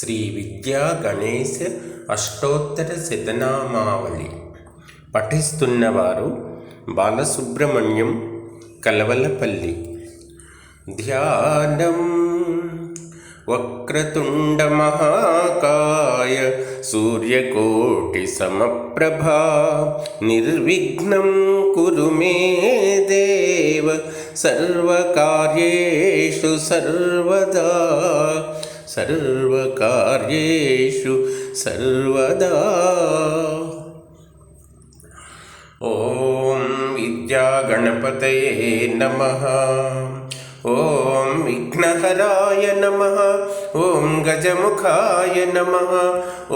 శ్రీ విద్యా గణేష్ అష్టోత్తర శతనామావళి పఠిస్తున్నవారు బాలసుబ్రహ్మణ్యం కలవలపల్లి. ధ్యానం वक्रतुण्डमहाकाय सूर्यकोटिसमप्रभा निर्विघ्नं कुरु मे देव सर्वकार्येषु सर्वदा सर्वकार्येषु सर्वदा। ॐ विद्यागणपतये नमः। ॐ विघ्नहराय नमः। ॐ गजमुखाय नमः।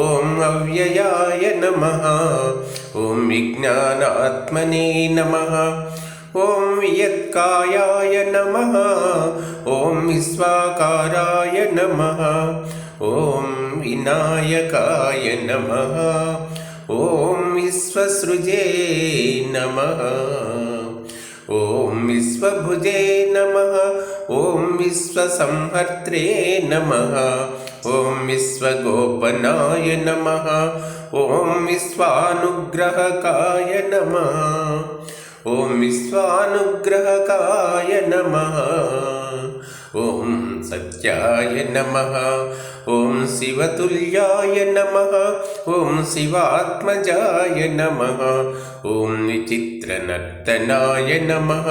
ॐ अव्ययाय नमः। ॐ विज्ञानात्मने नमः। ॐ वियत्कायाय नमः। ॐ विश्वाकाराय नमः। ॐ विनायकाय नमः। ॐ विश्वसृजे नमः। ॐ विश्वभुजे नमः। ॐ विश्वसंहर्त्रे नमः। ॐ विश्वगोपनाय नमः। ॐ विश्वानुग्रहकाय नमः ॐ विश्वानुग्रहकाय नमः। ॐ सत्याय नमः। ॐ शिवतुल्याय नमः। ॐ शिवात्मजाय नमः। ॐ विचित्रनर्तनाय नमः।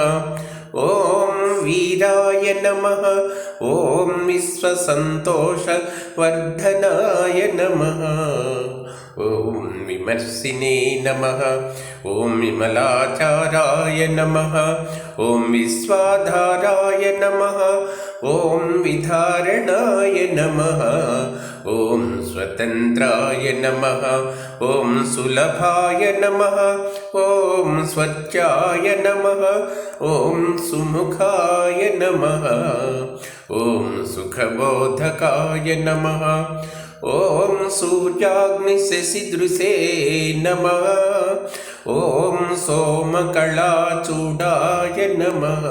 ॐ वीराय नमः। ॐ विश्वसन्तोषवर्धनाय नमः ॐ विमर्शिने नमः ॐ विमलाचाराय नमः ॐ विश्वाधाराय नमः ॐ विधारणाय नमः ॐ स्वतन्त्राय नमः ॐ सुलभाय नमः ॐ स्वच्छाय नमः ॐ सुमुखाय नमः ॐ सुखबोधकाय नमः ॐ सूर्याग्निशशिदृशे नमः ॐ सोमकलाचूडाय नमः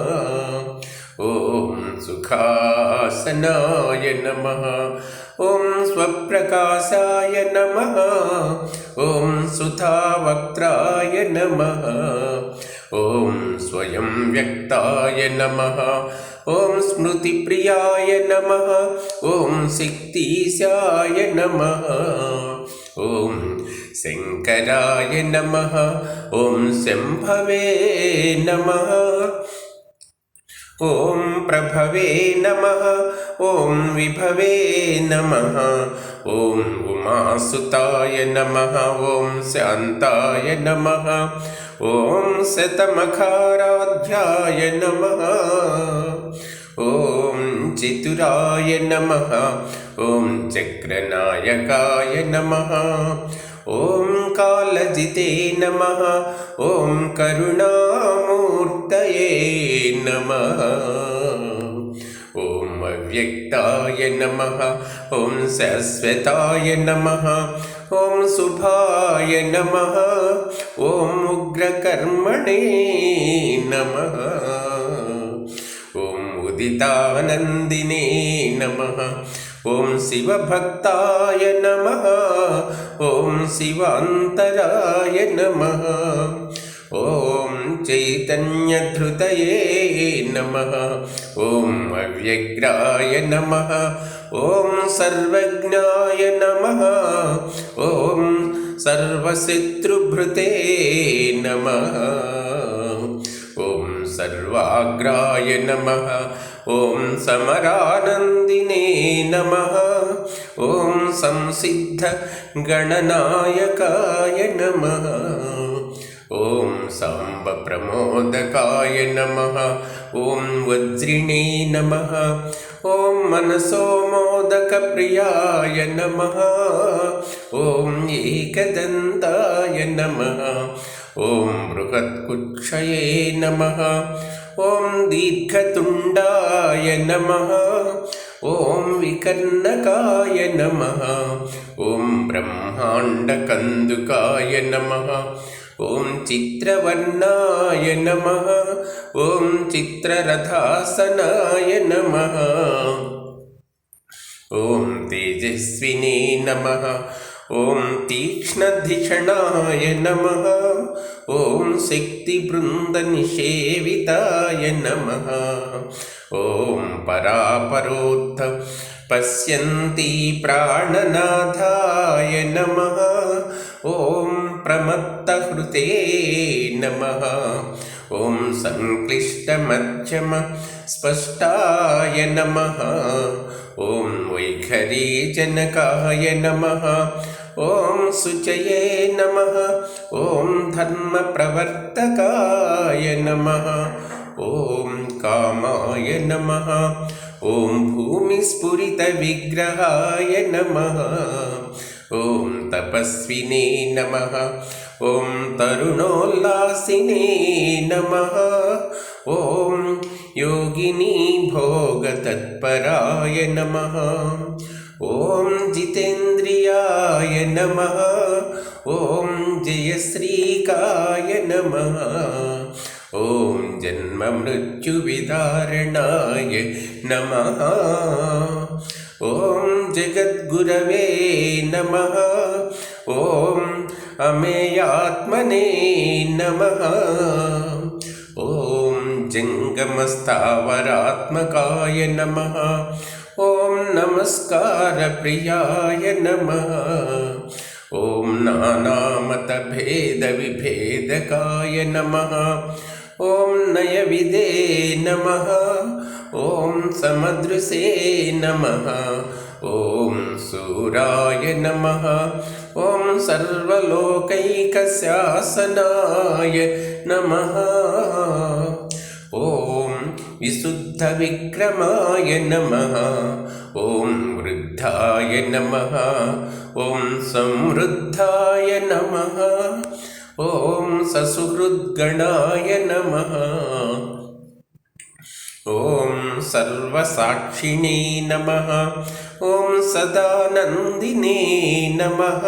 ॐ सुखासनाय नमः ॐ स्वप्रकाशाय नमः ॐ सुधावक्त्राय नमः ॐ स्वयं व्यक्ताय नमः ॐ स्मृतिप्रियाय नमः ॐ शक्तिशाय नमः ॐ शङ्कराय नमः ॐ शम्भवे नमः ॐ प्रभवे नमः ॐ विभवे नमः ॐ उमासुताय नमः ॐ शान्ताय नमः ॐ शतमखाराध्याय नमः। ॐ चितुराय नमः। ॐ चक्रनायकाय नमः। ॐ कालजिते नमः। ॐ करुणामूर्तये नमः अव्यक्ताय नमः ॐ शाश्वताय नमः ॐ शुभाय नमः ॐ उग्रकर्मणे नमः ॐ उदितानन्दिने नमः ॐ शिवभक्ताय नमः ॐ शिवान्तराय नमः ॐ चैतन्यधृतये नमः ॐ अव्यग्राय नमः ॐ सर्वज्ञाय नमः ॐ सर्वशत्रुभृते नमः ॐ सर्वाग्राय नमः ॐ समरानन्दिने नमः ॐ संसिद्धगणनायकाय नमः ॐ साम्बप्रमोदकाय नमः ॐ वज्रिणे नमः ॐ मनसोमोदकप्रियाय नमः ॐ एकदन्ताय नमः ॐ बृहत्कुक्षये नमः ॐ दीर्घतुण्डाय नमः ॐ विकर्णकाय नमः ॐ ब्रह्माण्डकन्दुकाय नमः ఓం చిత్రవర్ణాయ నమ. ఓం చిత్రరథాసనాయ నమ. ఓం తేజస్వినే నమ. ఓం తీక్ష్ణధిషణాయ నమ. ఓం శక్తిబృందనిషేవితాయ నమ. ఓం పరాపరోద్ధ పశ్యంతి ప్రాణనాథాయ నమ. ఓం प्रमत्तहृते नमः। ॐ सङ्क्लिष्टमध्यम स्पष्टाय नमः। ॐ वैखरीजनकाय नमः। ॐ शुचये नमः। ॐ धर्मप्रवर्तकाय नमः। ॐ कामाय नमः। ॐ भूमिस्फुरितविग्रहाय नमः ॐ तपस्विने नमः ॐ तरुणोल्लासिने नमः ॐ योगिनी भोगतत्पराय नमः ॐ जितेन्द्रियाय नमः ॐ जयश्रीकाय नमः ॐ जन्ममृत्युविदारणाय नमः ॐ जगद्गुरवे नमः। ॐ अमेयात्मने नमः। ॐ जङ्गमस्थावरात्मकाय नमः। ॐ नमस्कारप्रियाय नमः। ॐ नानामतभेदविभेदकाय नमः। ॐ नयविदे नमः। ॐ समदृशे नमः ॐ सूराय नमः ॐ सर्वलोकैकशासनाय नमः ॐ विशुद्धविक्रमाय नमः ॐ वृद्धाय नमः ॐ संवृद्धाय नमः ॐ ससुहृद्गणाय नमः ॐ सर्वसाक्षिणे नमः। ॐ सदानन्दिने नमः।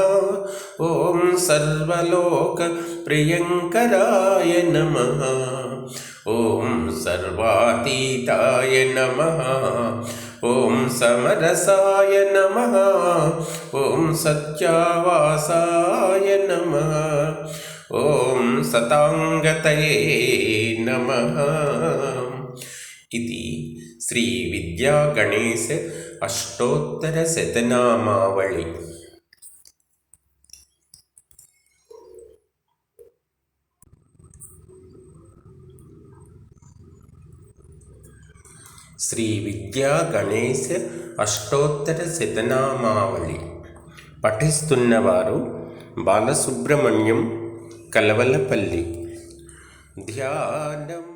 ॐ सर्वलोकप्रियङ्कराय नमः। ॐ सर्वातीताय नमः। ॐ समरसाय नमः। ॐ सत्यावासाय नमः। ॐ सताङ्गतये नमः। ఇది శ్రీ విద్యా గణేశ అష్టోత్తర శతనామావళి శ్రీ విద్యా గణేశ అష్టోత్తర శతనామావళి పఠిస్తున్నవారు బాలసుబ్రహ్మణ్యం కలవలపల్లి। ధ్యానం